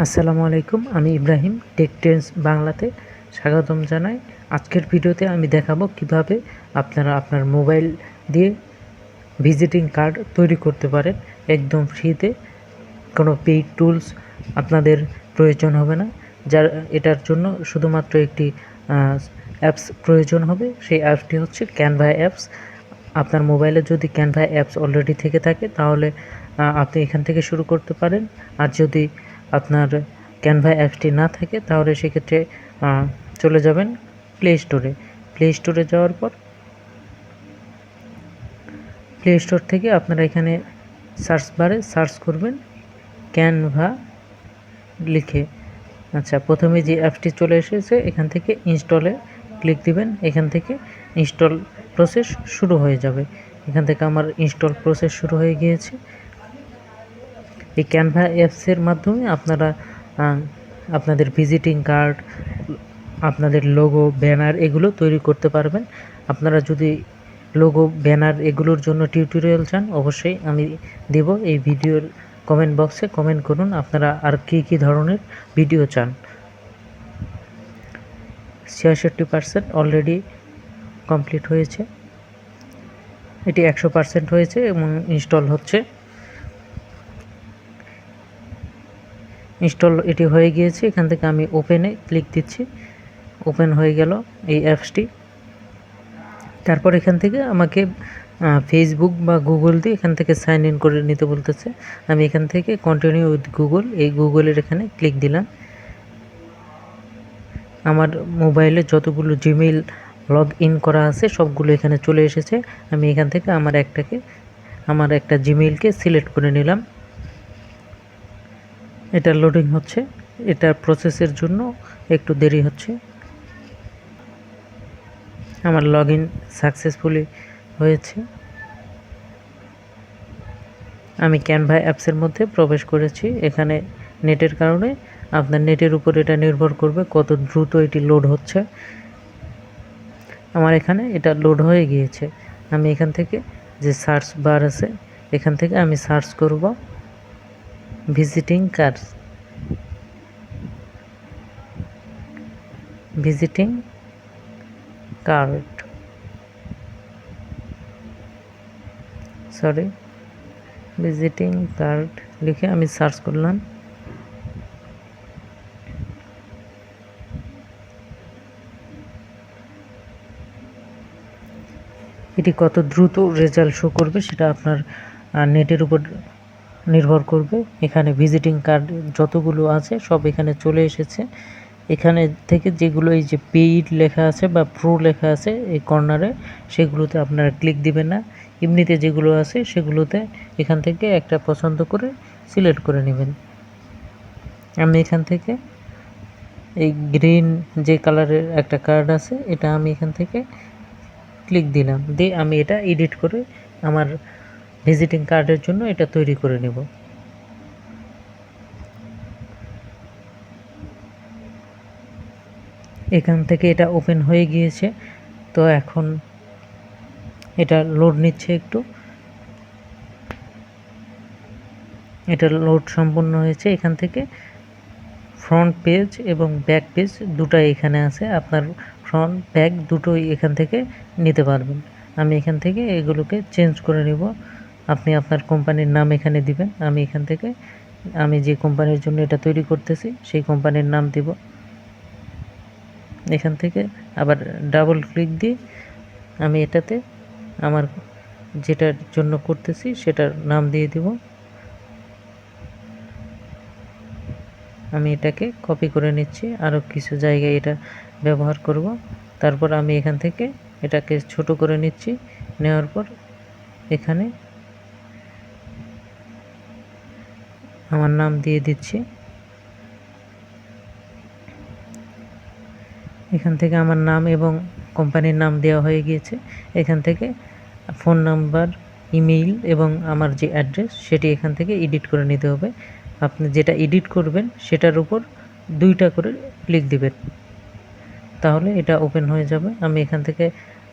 আসসালামু আলাইকুম, আমি ইব্রাহিম টেক ট্রেন্ডস বাংলাতে স্বাগতম জানাই। আজকের ভিডিওতে আমি দেখাবো কীভাবে আপনারা আপনার মোবাইল দিয়ে ভিজিটিং কার্ড তৈরি করতে পারেন। একদম ফ্রিতে কোনো পেইড টুলস আপনাদের প্রয়োজন হবে না। যার, এটার জন্য শুধুমাত্র একটি অ্যাপস প্রয়োজন হবে। সেই অ্যাপসটি হচ্ছে ক্যানভা অ্যাপস আপনার মোবাইলে যদি ক্যানভা অ্যাপস অলরেডি থেকে থাকে, তাহলে আপনি এখান থেকে শুরু করতে পারেন। আর যদি আপনার ক্যানভা অ্যাপসটি না থাকে, তাহলে সেক্ষেত্রে চলে যাবেন প্লে স্টোরে প্লে স্টোরে যাওয়ার পর প্লে স্টোর থেকে আপনারা এখানে সার্চ বারে সার্চ করবেন ক্যানভা লিখে। আচ্ছা প্রথমে যে অ্যাপসটি চলে এসেছে, এখান থেকে ইনস্টলে ক্লিক দিবেন। এখান থেকে ইনস্টল প্রসেস শুরু হয়ে যাবে। এখান থেকে আমার ইনস্টল প্রসেস শুরু হয়ে গিয়েছে। এই ক্যানভা অ্যাপসের মাধ্যমে আপনারা আপনাদের ভিজিটিং কার্ড আপনাদের লোগো ব্যানার এগুলো তৈরি করতে পারবেন। আপনারা যদি লোগো ব্যানার এগুলোর জন্য টিউটোরিয়াল চান, অবশ্যই আমি দেব এই ভিডিওর কমেন্ট বক্সে কমেন্ট করুন, আপনারা আর কী কী ধরনের ভিডিও চান। ছিয়াষট্টি পার্সেন্ট অলরেডি কমপ্লিট হয়েছে। এটি একশো পার্সেন্ট হয়েছে এবং ইনস্টল হচ্ছে। ইনস্টল এটি হয়ে গিয়েছে, এখান থেকে আমি ওপেনে ক্লিক দিচ্ছি ওপেন হয়ে গেল এই অ্যাপসটি তারপর এখান থেকে আমাকে ফেসবুক বা গুগল দিয়ে এখান থেকে সাইন ইন করে নিতে বলতেছে। আমি এখান থেকে কন্টিনিউ উইথ গুগল এই গুগলের এখানে ক্লিক দিলাম। আমার মোবাইলে যতগুলো জিমেইল লগ ইন করা আছে, সবগুলো এখানে চলে এসেছে। আমি এখান থেকে আমার একটাকে, আমার একটা জিমেইলকে সিলেক্ট করে নিলাম। এটা লোডিং হচ্ছে। এটা প্রসেসের জন্য একটু দেরি হচ্ছে। আমার লগ ইন সাকসেসফুলি হয়েছে। আমি ক্যানভা অ্যাপসের মধ্যে প্রবেশ করেছি। এখানে নেটের কারণে আপনার নেটের উপর এটা নির্ভর করবে কত দ্রুত এটি লোড হচ্ছে। আমার এখানে এটা লোড হয়ে গিয়েছে। আমি এখান থেকে যে সার্চ বার আছে, এখান থেকে আমি সার্চ করব। Visiting cards visiting card sorry visiting card লিখে আমি সার্চ করলাম। এটি কত দ্রুত রেজাল্ট শো করবে সেটা আপনার নেটের উপর নির্ভর করবে। এখানে ভিজিটিং কার্ড যতগুলো আছে সব এখানে চলে এসেছে। এখানে থেকে যেগুলো এই যে পেইড লেখা আছে বা প্রো লেখা আছে এই কর্নারে সেগুলোতে আপনারা ক্লিক দিবেন না। এমনিতে যেগুলো আছে সেগুলোতে এখান থেকে একটা পছন্দ করে সিলেক্ট করে নেবেন। আমি এখান থেকে এই গ্রিন যে কালারের একটা কার্ড আছে, এটা আমি এখান থেকে ক্লিক দিলাম। দিয়ে আমি এটা এডিট করে আমার ভিজিটিং কার্ডের জন্য এটা তৈরি করে নেব। এখান থেকে এটা ওপেন হয়ে গিয়েছে, তো এখন এটা লোড নিচ্ছে একটু। এটা লোড সম্পূর্ণ হয়েছে এখান থেকে। ফ্রন্ট পেজ এবং ব্যাক পেজ দুটাই এখানে আছে, আপনার ফ্রন্ট, ব্যাক দুটোই এখান থেকে নিতে পারবেন। আমি এখান থেকে এগুলোকে চেঞ্জ করে নিব। আপনি আপনার কোম্পানির নাম এখানে দিবেন, আমি এখান থেকে, আমি যে কোম্পানির জন্য এটা তৈরি করতেছি, সেই কোম্পানির নাম দিব। এখান থেকে আবার ডাবল ক্লিক দিয়ে আমি এটাতে আমার যেটার জন্য করতেছি সেটার নাম দিয়ে দিব। আমি এটাকে কপি করে নিচ্ছি আরও কিছু জায়গায় এটা ব্যবহার করব। তারপর আমি এখান থেকে এটাকে ছোট করে নিচ্ছি, নেওয়ার পর এখানে আমার নাম দিয়ে দিচ্ছি। এখান থেকে আমার নাম এবং কোম্পানির নাম দেওয়া হয়ে গিয়েছে। এখান থেকে ফোন নাম্বার, ইমেইল এবং আমার যে অ্যাড্রেস সেটি এখান থেকে এডিট করে নিতে হবে। আপনি যেটা এডিট করবেন সেটার উপর দুইটা করে ক্লিক দিবেন। তাহলে এটা ওপেন হয়ে যাবে। আমি এখান থেকে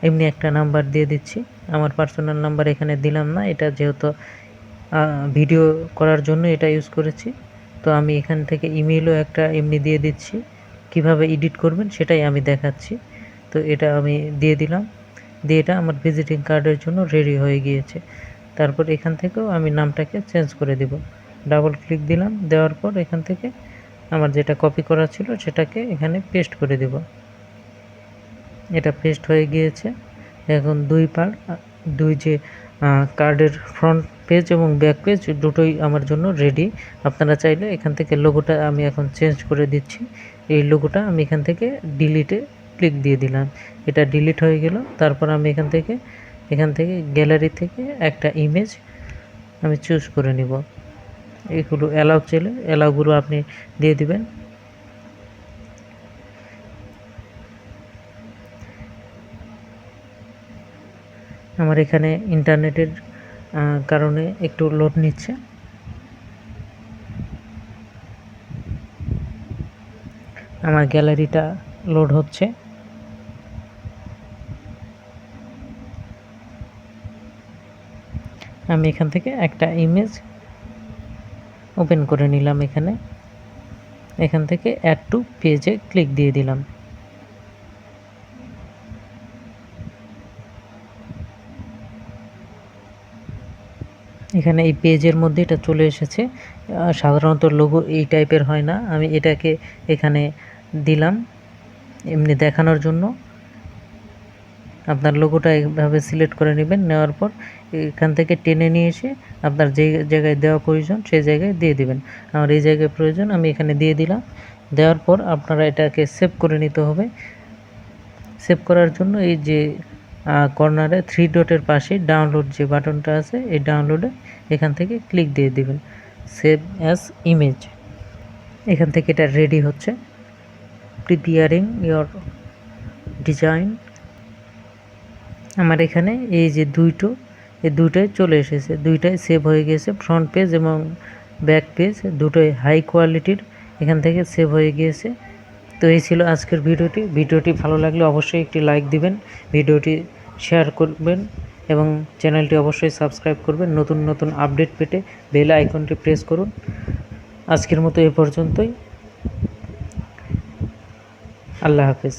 এমনি একটা নাম্বার দিয়ে দিচ্ছি। আমার পার্সোনাল নাম্বার এখানে দিলাম না। এটা যেহেতু ভিডিও করার জন্য এটা ইউজ করেছি। তো আমি এখান থেকে ইমেলও একটা এমনি দিয়ে দিচ্ছি। কীভাবে এডিট করবেন সেটাই আমি দেখাচ্ছি। তো এটা আমি দিয়ে দিলাম। দিয়ে এটা আমার ভিজিটিং কার্ডের জন্য রেডি হয়ে গিয়েছে। তারপর এখান থেকেও আমি নামটাকে চেঞ্জ করে দিব। ডাবল ক্লিক দিলাম। দেওয়ার পর এখান থেকে আমার যেটা কপি করা ছিল সেটাকে এখানে পেস্ট করে দেব। এটা পেস্ট হয়ে গিয়েছে। এখন দুই পার দুই যে কার্ডের ফ্রন্ট পেজ এবং ব্যাক পেজ দুটোই আমার জন্য রেডি আপনারা চাইলে এখান থেকে লোগোটা আমি এখন চেঞ্জ করে দিচ্ছি। এই লোগোটা আমি এখান থেকে ডিলিটে ক্লিক দিয়ে দিলাম। এটা ডিলিট হয়ে গেল। তারপর আমি এখান থেকে এখান থেকে গ্যালারি থেকে একটা ইমেজ আমি চুজ করে নিব। এগুলো অ্যালাউ চলে অ্যালাউগুলো আপনি দিয়ে দিবেন। আমার এখানে ইন্টারনেটের কারণে একটু লোড নিচ্ছে। আমার গ্যালারিটা লোড হচ্ছে। আমি এখান থেকে একটা ইমেজ ওপেন করে নিলাম এখানে। এখান থেকে অ্যাড টু পেজে ক্লিক দিয়ে দিলাম। এখানে এই পেজের মধ্যে এটা চলে এসেছে। সাধারণত লোগো এই টাইপের হয় না। আমি এটাকে এখানে দিলাম এমনি দেখানোর জন্য। আপনার লোগোটা এইভাবে সিলেক্ট করে নেবেন, নেওয়ার পর এখান থেকে টেনে নিয়ে এসে আপনার যে জায়গায় দেওয়া প্রয়োজন সেই জায়গায় দিয়ে দিবেন। আমার এই জায়গায় প্রয়োজন, আমি এখানে দিয়ে দিলাম। দেওয়ার পর আপনারা এটাকে সেভ করে নিতে হবে। সেভ করার জন্য এই যে কর্নারে থ্রি ডটের পাশে ডাউনলোড যে বাটনটা আছে, এই ডাউনলোডে এখান থেকে ক্লিক দিয়ে দিবেন। সেভ অ্যাজ ইমেজ এখান থেকে এটা রেডি হচ্ছে। প্রিপিয়ারিং ইয়োর ডিজাইন আমার এখানে এই যে দুইটো, এই দুইটাই চলে এসেছে। দুইটাই সেভ হয়ে গিয়েছে ফ্রন্ট পেজ এবং ব্যাক পেজ দুটোই হাই কোয়ালিটির এখান থেকে সেভ হয়ে গিয়েছে। তো এই ছিল আজকের ভিডিওটি। ভিডিওটি ভালো লাগলে অবশ্যই একটি লাইক দিবেন, ভিডিওটি শেয়ার করবেন এবং চ্যানেলটি অবশ্যই সাবস্ক্রাইব করবেন। নতুন নতুন আপডেট পেতে বেল আইকনটি প্রেস করুন। আজকের মতো এ পর্যন্তই। আল্লাহ হাফেজ।